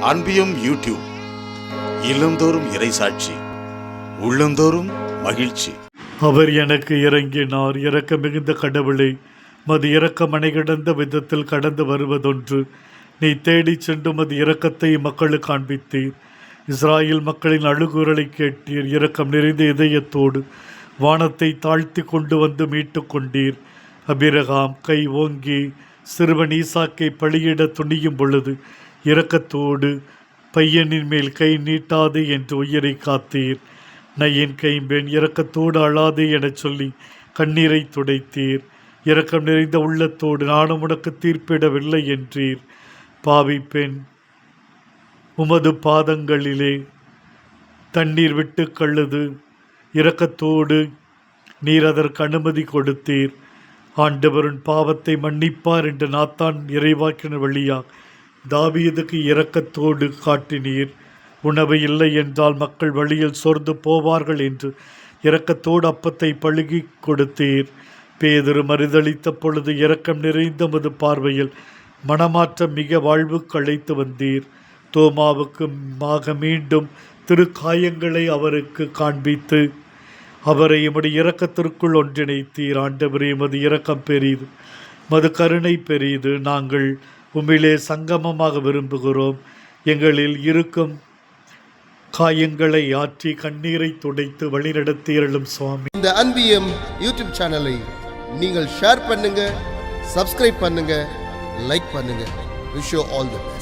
அன்பியும் YouTube இல்லந்தோறும் இறைசாட்சி உள்ளந்தோறும் மகிழ்ச்சி. அவர் எனக்கு இறங்கினார். இறக்க மிகுந்த கடவுளை மது இரக்கமனை கிடந்த விதத்தில் கடந்து வருவதொன்று. நீ தேடி சென்று மது இரக்கத்தை மக்களுக்கு காண்பித்தீர். இஸ்ராயல் மக்களின் அழுகுரலை கேட்டீர். இரக்கம் நிறைந்த இதயத்தோடு வானத்தை தாழ்த்தி கொண்டு வந்து மீட்டு கொண்டீர். அபிரகாம் கை ஓங்கி சிறுவன் ஈசாக்கை பலியிட துணியும் பொழுது இரக்கத்தோடு பையனின் மேல் கை நீட்டாது என்று உயிரை காத்தீர். நையின் கைம்பெண் இரக்கத்தோடு அழாதே எனச் சொல்லி கண்ணீரை துடைத்தீர். இரக்கம் நிறைந்த உள்ளத்தோடு நானும் உனக்கு தீர்ப்பிடவில்லை என்றீர். பாவி பெண் உமது பாதங்களிலே தண்ணீர் விட்டு கழுது இரக்கத்தோடு நீர் அதற்கு அனுமதி கொடுத்தீர். ஆண்டவரின் பாவத்தை மன்னிப்பார் என்று நாத்தான் இறைவாக்கின வழியா தாவியதுக்கு இரக்கத்தோடு காட்டினீர். உணவு இல்லை என்றால் மக்கள் வழியில் சோர்ந்து போவார்கள் என்று இரக்கத்தோடு அப்பத்தை பழுகி கொடுத்தீர். பேதொரு மறுதளித்த பொழுது இரக்கம் நிறைந்த மது பார்வையில் மனமாற்றம் மிக வாழ்வுக்கு அழைத்து வந்தீர். தோமாவுக்கு மாக மீண்டும் திருக்காயங்களை அவருக்கு காண்பித்து அவரை எமது இரக்கத்திற்குள் ஒன்றிணைத்தீர். ஆண்டவரே எமது இரக்கம் பெரியது மது கருணை பெரியது நாங்கள் உம்மிலே சங்கமமாக விரும்புகிறோம். எங்களில் இருக்கும் காயங்களை ஆற்றி கண்ணீரை துடைத்து வழிநடத்தியருளும் சுவாமி. இந்த அன்பியம் யூடியூப் சேனலை நீங்கள் ஷேர் பண்ணுங்க சப்ஸ்கிரைப் பண்ணுங்க லைக் பண்ணுங்க. Wish all the best